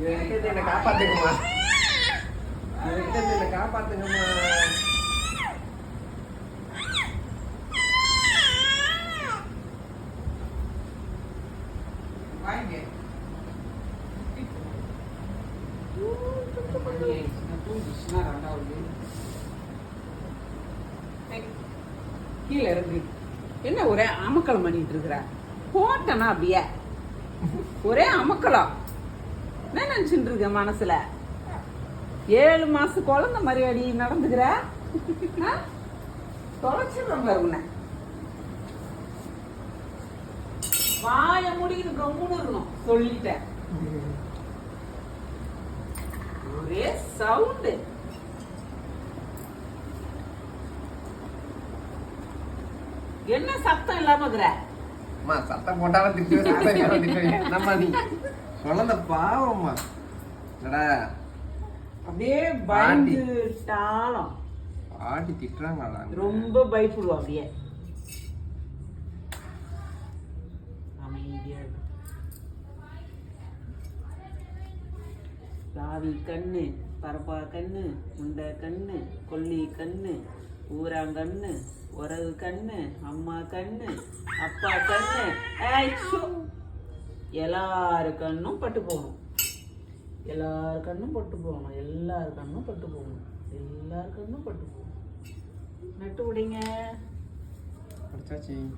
இவன்கிட்ட என்னை காப்பாத்துங்கம்மா. இவன்கிட்ட என்னை கீழே என்ன ஒரே அமக்கலம் பண்ணிட்டு இருக்கிற? போட்டனா அப்படியே? ஒரே அமக்கலம். என்ன நினைச்சுட்டு இருக்க மனசுல? ஏழு மாச குழந்தை மாதிரி அடி நடந்துக்கிற? தொலைச்சிடுறோம் பாரு உன்னை. வாய முடிக்கிட்டு கம்முன்னு இருக்கணும். சொல்லிட்டேன். ஒரே சவுண்டு. என்ன சத்தம் இல்லாம இருக்கிற? சத்தம் போட்டாலும் திட்டுவேன் சத்தம் இல்லாம திட்டுவேன். என்னம்மா நீ? குழந்தை பாவம்மா. என்னடா? அப்படியே பயந்துட்டாலும். ஆட்டி திட்டுறாங்களா ரொம்ப பயப்படுவோம் அப்படியே. சாவி கண்ணு பரப்பா கண்ணு முண்டை கண்ணு கொல்லி கண்ணு ஊராங்கண்ணு உறவு கண்ணு அம்மா கண்ணு அப்பா கண்ணு. எல்லாரு கண்ணும் பட்டு போகணும். எல்லார் கண்ணும் பட்டு போகணும். எல்லாரு கண்ணும் பட்டு போகணும். எல்லார் கண்ணும் பட்டு போகணும். நட்டு விடுங்க படிச்சாச்சு.